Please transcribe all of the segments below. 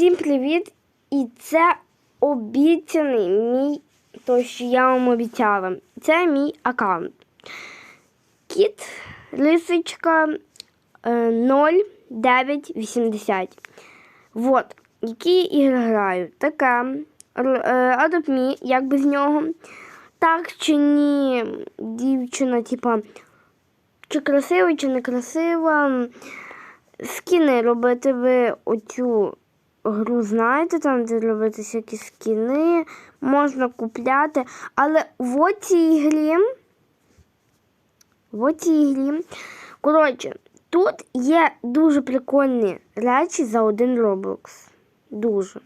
Всім привіт! І це обіцяний мій, то що я вам обіцяла. Це мій аккаунт. Кіт лисичка е, 0980. Вот. Які ігри граю? Таке. Е, Adopt як без нього. Так чи ні, дівчина, типа, чи красива, чи не красива. Скіни робити ви оцю гру знаєте, там, де робити всякі скіни, можна купляти. Але в оцій грі, в оцій грі, коротше, тут є дуже прикольні речі за один Roblox. Дуже.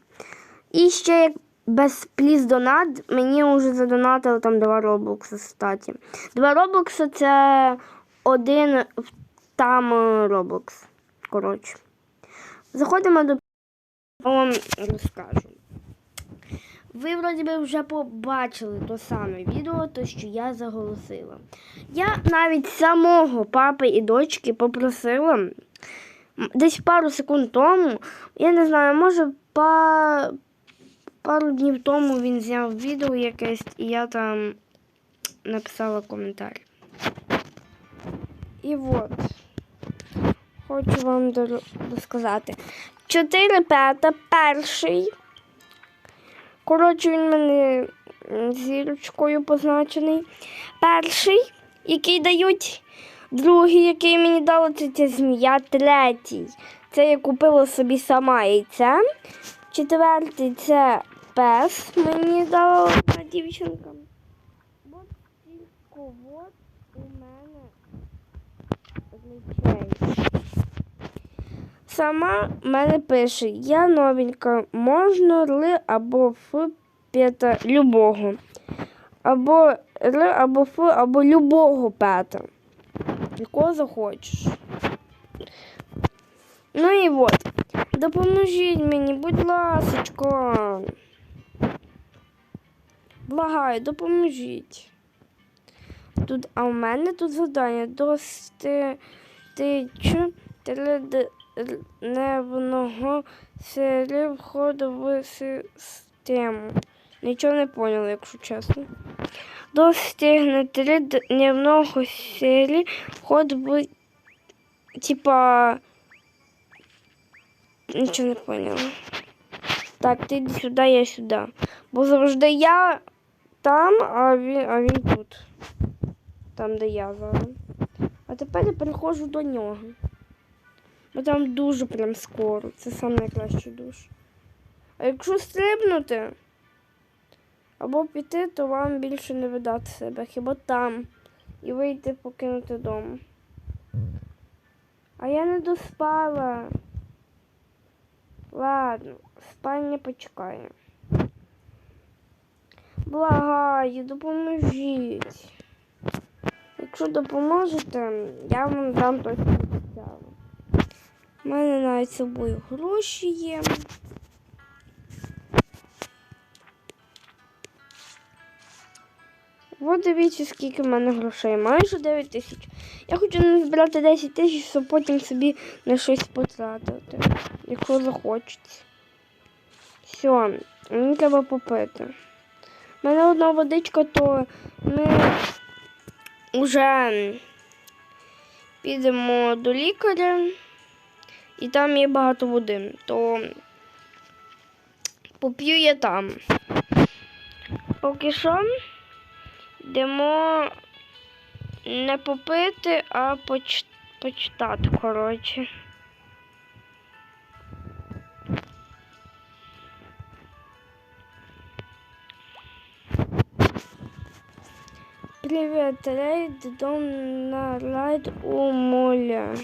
І ще як без пліс донат, мені вже задонатили там 2 Roblox, статі. 2 Roblox це один там е, Roblox. Коротше. Заходимо до вам розкажу. Ви, вроді би, вже побачили то саме відео, то що я заголосила. Я навіть самого папи і дочки попросила десь пару секунд тому, я не знаю, може па... пару днів тому він зняв відео якесь, і я там написала коментар. І от. Хочу вам розказати. Чотири пета, перший. Коротше, він мене зірочкою позначений. Перший, який дають. Другий, який мені дали, це ця змія. Третій. Це я купила собі сама яйце. Четвертий це пес. Мені дала одна дівчинка. От тільки от у мене речей. Сама мене пише, я новенька, можна ли або ф п'ята любого. Або р, або ф, або любого пета. Якого захочеш. Ну і от. Допоможіть мені, будь ласочка. Благаю, допоможіть. Тут, а у мене тут завдання дости тичу тридневного серії входу в систему. Нічого не поняла, якщо чесно. Достигне тридневного серії входу в типа. Нічого не поняла. Так, ти йди сюди, я сюди. Бо завжди я там, а він, а він тут. Там, де я зараз. А тепер я переходжу до нього. Бо там дуже прям скоро. Це сам найкращий душ. А якщо стрибнути або піти, то вам більше не видати себе. Хіба там. І вийти покинути дом. А я не доспала. Ладно, спальня почекає. Благаю, допоможіть. Якщо допоможете, я вам дам точно. У мене навіть з собою гроші є. От дивіться, скільки в мене грошей. Майже 9 тисяч. Я хочу не збирати 10 тисяч, щоб потім собі на щось потратити, якщо захочеться. Все, мені треба попити. У мене одна водичка, то ми вже підемо до лікаря, і там є багато води, то поп'ю я там. Поки що йдемо не попити, а поч... почитати, коротше. Привет, рейд, дом на райд у моля.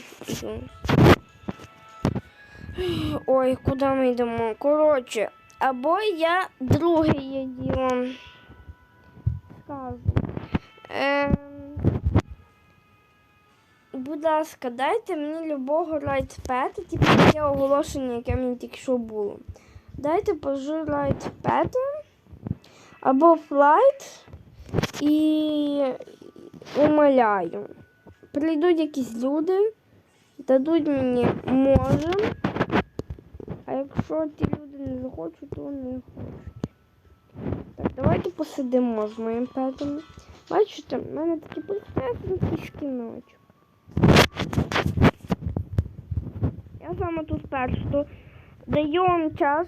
Ой, куди ми йдемо? Коротше, або я друге діло. Скажу. Ем, будь ласка, дайте мені любого райтпета, типу таке оголошення, яке мені тільки що було. Дайте пожу райтпета або флайт і умоляю. Прийдуть якісь люди, дадуть мені може. Якщо ті люди не захочуть, то не хочуть. Так, давайте посидимо з моїм петом. Бачите, в мене такий прекрасний шкіночок. Я саме тут першу. Даю вам час,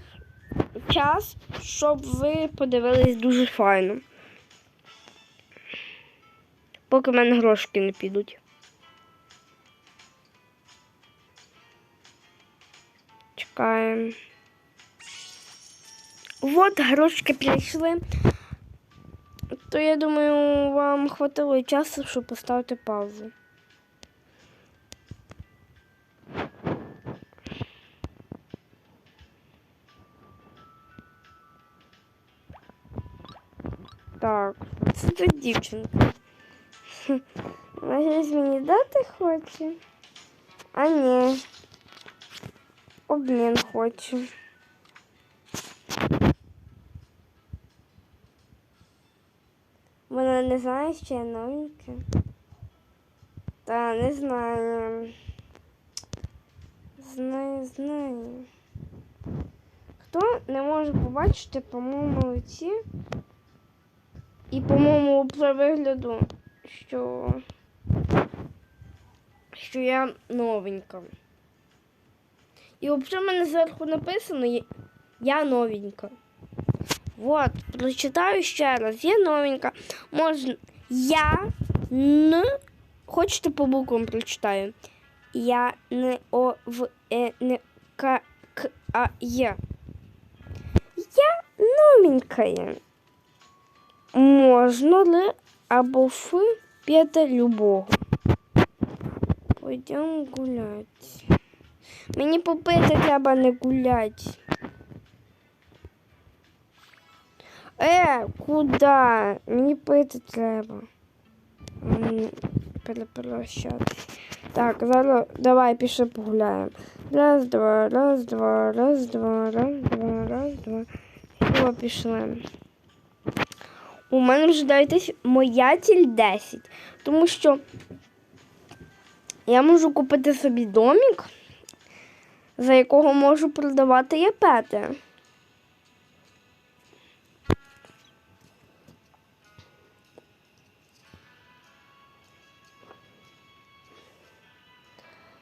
час, щоб ви подивились дуже файно. Поки в мене грошики не підуть. Чекаємо. Вот грошики прийшли. То я думаю, вам хватило часу, щоб поставити паузу. Так, це тут дівчинка. Вона щось мені дати хоче. А ні. Обмін хоче. Вона не знає, що я новенька. Та не знаю. Знаю, знаю. Хто не може побачити по моєму лиці і по моєму по вигляду, що, що я новенька. І взагалі в мене зверху написано «Я- новенька. Вот, прочитаю ще раз. Я новенька. Можна я н. Хочете по буквам прочитаю? Я не о в е не к к а є. Я новенькая. Можна ли або ф п'яте любого. Пойдемо гулять. Мені попити треба не гулять. Е, куди? Мені пити треба. М, Перепрощатись. Так, зараз давай пішли погуляємо. Раз, два, раз, два, раз, два, раз, два, раз, два. Все, пішли. У мене вже дайтесь моя ціль 10. Тому що я можу купити собі домик, за якого можу продавати япети.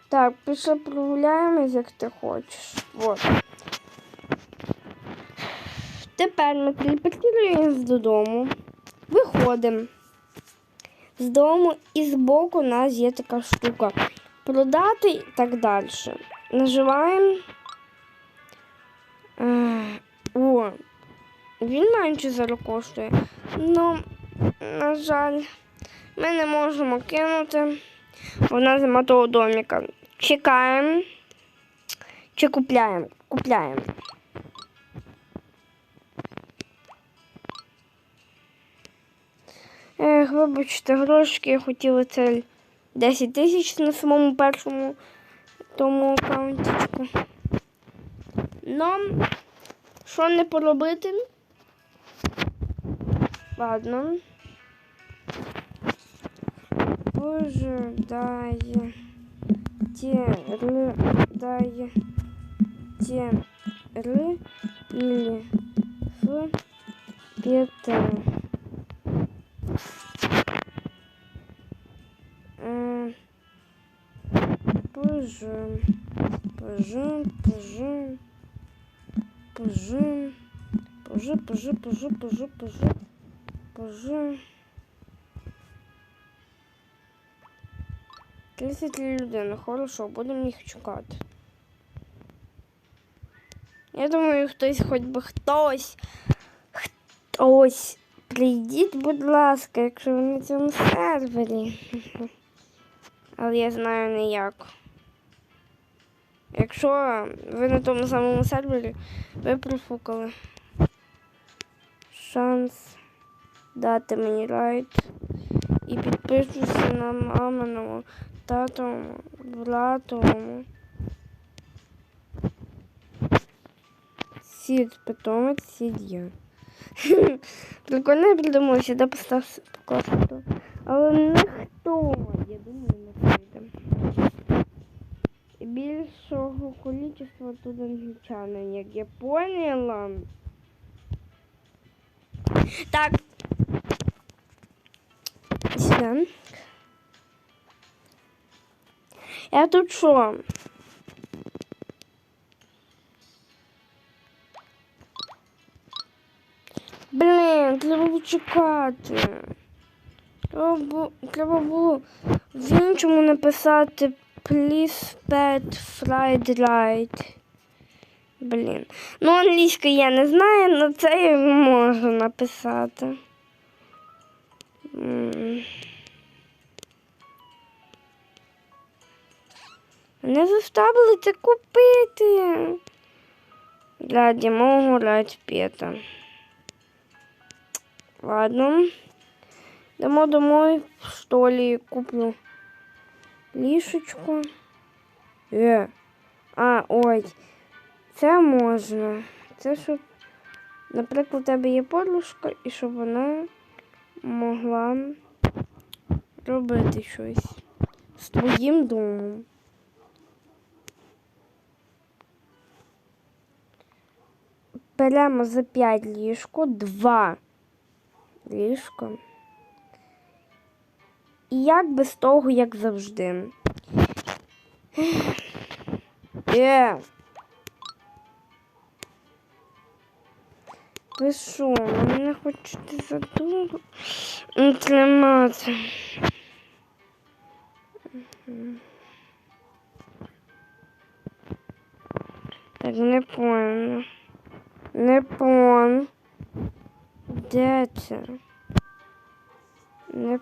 Так, пішли прогуляємось, як ти хочеш. Вот. Тепер ми телепортуємось додому. Виходимо з дому і збоку у нас є така штука. Продати і так далі. Наживаємо. Е, О, він менше зараз коштує. Ну, на жаль, ми не можемо кинути. Нас нема того домика. Чекаємо. Чи купляємо? Купляємо. Ех, вибачте, грошики, я хотіла це 10 тисяч на самому першому тому аккаунтичку. Ну, що не поробити? Ладно. Ожидає. Тердає. Тер. Или в п'яте. Пожим. Пожим, пожим. Пожим. Пожи, пожи, пожи, пожи, пожи. Пожи. 30 людей, хорошо, будемо їх чекати. Я думаю, хтось, хоч би хтось, хтось, прийдіть, будь ласка, якщо ви на цьому сервері. Але я знаю не як. Якщо ви на тому самому сервері, ви профукали. Шанс дати мені райд і підпишуся на маминому, татовому, братовому. Сід, питомець, сід я. Прикольно я придумала, сюди постав покласти. Але ніхто, я думаю, не прийде. Більшого количества тут англічанин, як я поняла. Так. Я тут що? Блін, треба було чекати. Треба було, треба було в іншому написати Please pet fried. Блін. Ну, англійська я не знаю, але це я можу написати. Мене заставили це купити. Для мого райдпета. Ладно. Йдемо домой, что ли, куплю лішечку. Е. А, ой. Це можна. Це щоб, наприклад, у тебе є подружка, і щоб вона могла робити щось з твоїм домом. Беремо за 5 ліжко, 2 ліжко. І як без того, як завжди. Е. Ви що, мене хочете задумати? Тримати. Так, не понял. Не пон. Де це? Не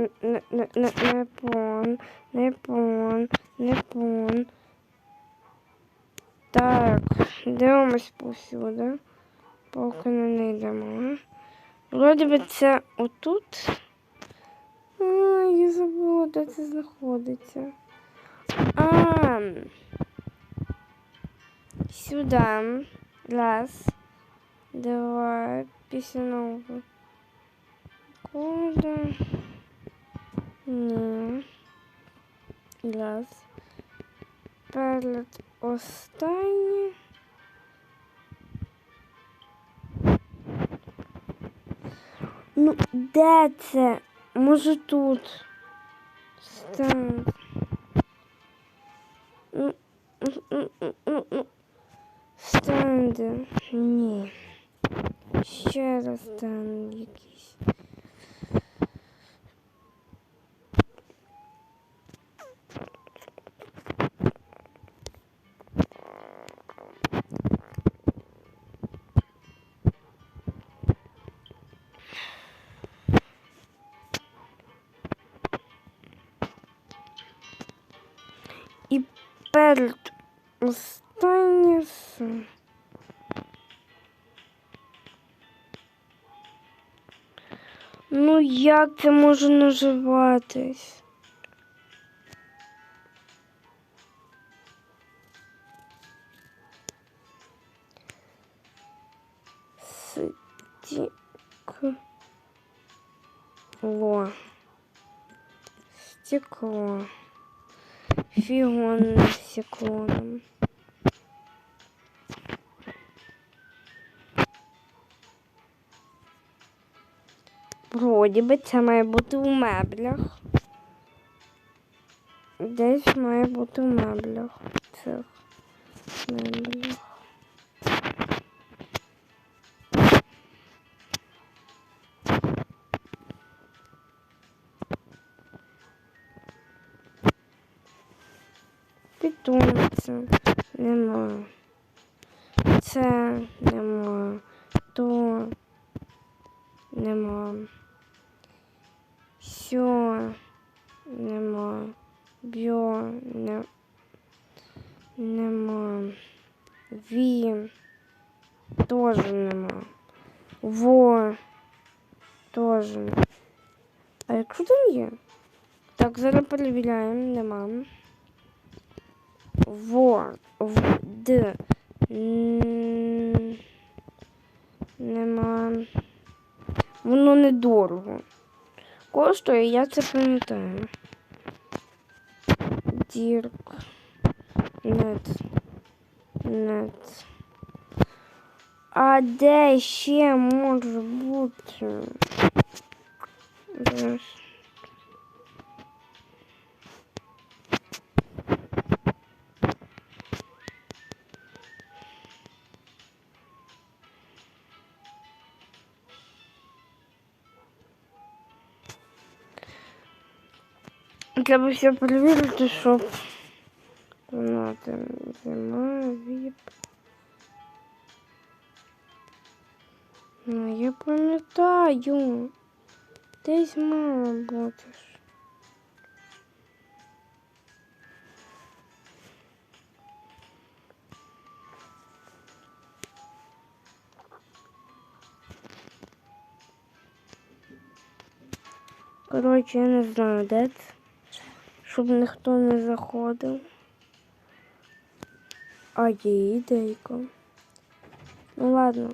не, не, не, не пон, не пон, не пон. Так, дивимось повсюди. Поки не йдемо. Вроді би це отут. А, я забула, де це знаходиться. А, сюди. Раз, два, після нового. Куди? Ні. Раз. Перед останнє. Ну, де це? Може тут? Стенд. Ну, ну, ну, ну, ну, ну. Стенди. Ні. Ще раз стенд якийсь. Перед останнє. с- Ну, як це може наживатись? Стекло. Стекло. Нам. Вроді би це має бути у меблях. Десь має бути у меблях. Цих меблях. Нема. Це нема. То нема. Сьо нема. Бьо не, нема. Ві теж нема. Во теж. А якщо там є? Так, зараз перевіряємо, нема. Во, в, д. Нема. Воно недорого. Коштує, я це пам'ятаю. Дірк. Нет. Нет. А де ще може бути? Зараз. Треба все перевірити, щоб вона там зима, віп. Ну, я пам'ятаю. Десь мало бути. ж. Коротше, я не знаю, де це. Щоб ніхто не заходив. А є ідейка. Ну ладно,